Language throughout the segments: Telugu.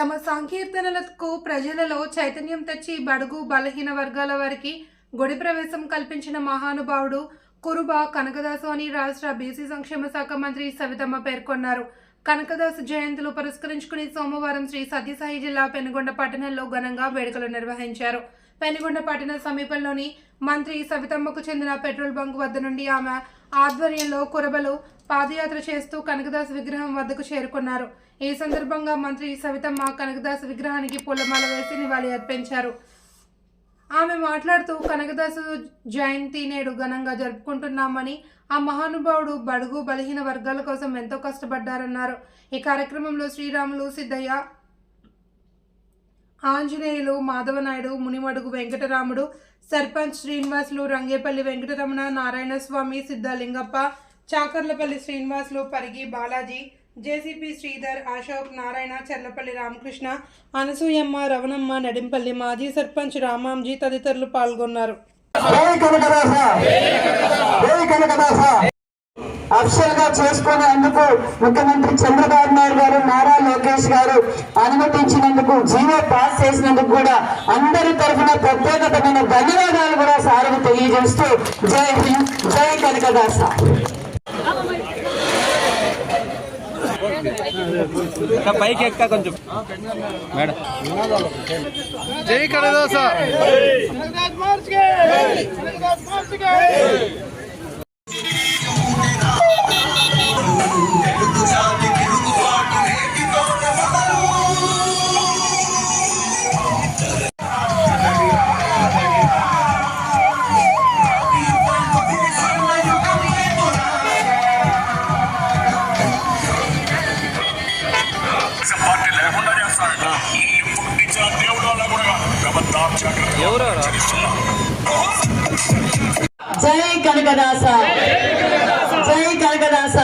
తమ సంకీర్తనలకు ప్రజలలో చైతన్యం తెచ్చి బడుగు బలహీన వర్గాల వారికి గుడి ప్రవేశం కల్పించిన మహానుభావుడు కురుబ కనకదాసు అని రాష్ట్ర బీసీ సంక్షేమ శాఖ మంత్రి సవితమ్మ పేర్కొన్నారు. కనకదాసు జయంతులు పురస్కరించుకుని సోమవారం శ్రీ సత్యసాయి జిల్లా పెనుగొండ పట్టణంలో ఘనంగా వేడుకలు నిర్వహించారు. పెనుగొండ పట్టణ సమీపంలోని మంత్రి సవితమ్మకు చెందిన పెట్రోల్ బంక్ వద్ద నుండి ఆమె ఆధ్వర్యంలో కురబలు పాదయాత్ర చేస్తూ కనకదాస్ విగ్రహం వద్దకు చేరుకున్నారు. ఈ సందర్భంగా మంత్రి సవితమ్మ కనకదాస్ విగ్రహానికి పూలమాల వేసి నివాళి అర్పించారు. ఆమె మాట్లాడుతూ కనకదాసు జయంతి నేడు ఘనంగా జరుపుకుంటున్నామని ఆ మహానుభావుడు బడుగు బలహీన వర్గాల కోసం ఎంతో కష్టపడ్డారన్నారు. ఈ కార్యక్రమంలో శ్రీరాములు సిద్ధయ్య ఆంజనేయులు మాధవనాయుడు మునిమడుగు వెంకటరాముడు సర్పంచ్ శ్రీనివాసులు రంగేపల్లి వెంకటరమణ నారాయణ స్వామి సిద్ధలింగప్ప చాకర్లపల్లి శ్రీనివాసులు పరిగి బాలాజీ జేసీపీ శ్రీధర్ అశోక్ నారాయణ చర్లపల్లి రామకృష్ణ అనసూయమ్మ రవణమ్మ నడింపల్లి మాజీ సర్పంచ్ రామాంజీ తదితరులు పాల్గొన్నారు. జై గా చేసుకునేందుకు ముఖ్యమంత్రి చంద్రబాబు నాయుడు గారు నారా లోకేష్ గారు అనుమతించినందుకు జీవో పాస్ చేసినందుకు కూడా అందరి తరఫున ప్రత్యేకతమైన ధన్యవాదాలు కూడా సార్కు తెలియజేస్తూ జై హింద్ జై కనకదాస! పైకి ఎక్క కొంచెం. మేడం. జై కనదాస జై కనకదాస. జై కనకదాస.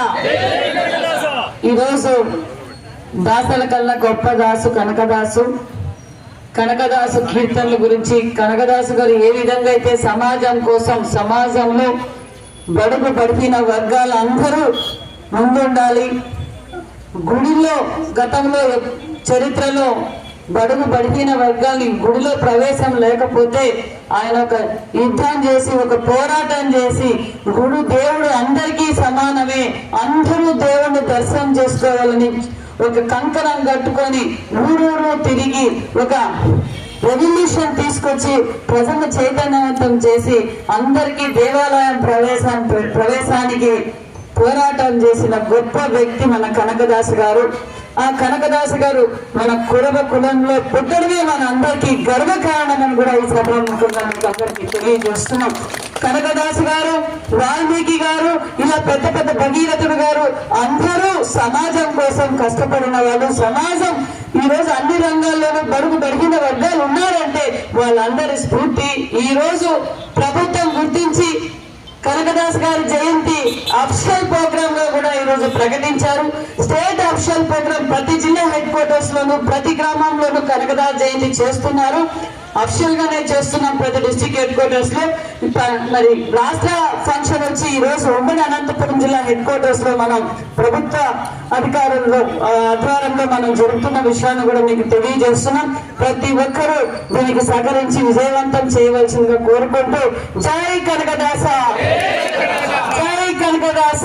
ఈరోజు దాసల కల్లా గొప్ప దాసు కనకదాసు. కనకదాసు కీర్తనల గురించి కనకదాసు గారు ఏ విధంగా అయితే సమాజం కోసం సమాజంలో బడుగు బడిపిన వర్గాల అందరూ ముందుండాలి. గుడిలో గతంలో చరిత్రలో బడుగు బడిగిన వర్గాన్ని గుడిలో ప్రవేశం లేకపోతే ఆయన ఒక యుద్ధం చేసి ఒక పోరాటం చేసి గుడు దేవుడు అందరికీ సమానమే అందరూ దేవుడిని దర్శనం చేసుకోవాలని ఒక కంకణం కట్టుకొని ఊరూరు తిరిగి ఒక రెవల్యూషన్ తీసుకొచ్చి ప్రజలను చైతన్యవంతం చేసి అందరికీ దేవాలయం ప్రవేశం ప్రవేశానికి పోరాటం చేసిన గొప్ప వ్యక్తి మన కనకదాస్ గారు. ఆ కనకదాస్ గారు మన కురవ కులంలో పుట్టడమే మన అందరికీ గర్వ కారణమని కూడా ఈ సభాముఖంగా మీకు అందరికీ తెలియజేస్తున్నాం. కనకదాసు గారు వాల్మీకి గారు ఇలా పెద్ద పెద్ద భగీరథుడు గారు అందరూ సమాజం కోసం కష్టపడిన వాళ్ళు. సమాజం ఈ రోజు అన్ని రంగాల్లోనూ బడుగు బడిగిన వర్గాలు ఉన్నారంటే వాళ్ళందరి స్ఫూర్తి. ఈ రోజు ప్రభుత్వం గుర్తించి కనకదాస్ గారి జయంతి అఫిషియల్ ప్రోగ్రామ్లో కూడా ఈ రోజు ప్రకటించారు. స్టేట్ అఫిషియల్ ప్రోగ్రామ్ ప్రతి జిల్లా హెడ్ క్వార్టర్స్ లోను ప్రతి గ్రామంలోనూ కనకదాస్ జయంతి చేస్తున్నారు. అఫిషియల్ గానే చేస్తున్నాం ప్రతి డిస్ట్రిక్ట్ హెడ్ క్వార్టర్స్లో. మరి రాష్ట్ర ఫంక్షన్ వచ్చి ఈ రోజు ఉమ్మడి అనంతపురం జిల్లా హెడ్ క్వార్టర్స్లో మనం ప్రభుత్వ అధికారంలో ఆధ్వర్యంలో మనం జరుగుతున్న విషయాన్ని కూడా మీకు తెలియజేస్తున్నాం. ప్రతి ఒక్కరూ దీనికి సహకరించి విజయవంతం చేయవలసిందిగా కోరుకుంటూ జై కనకదాస! జై కనకదాస!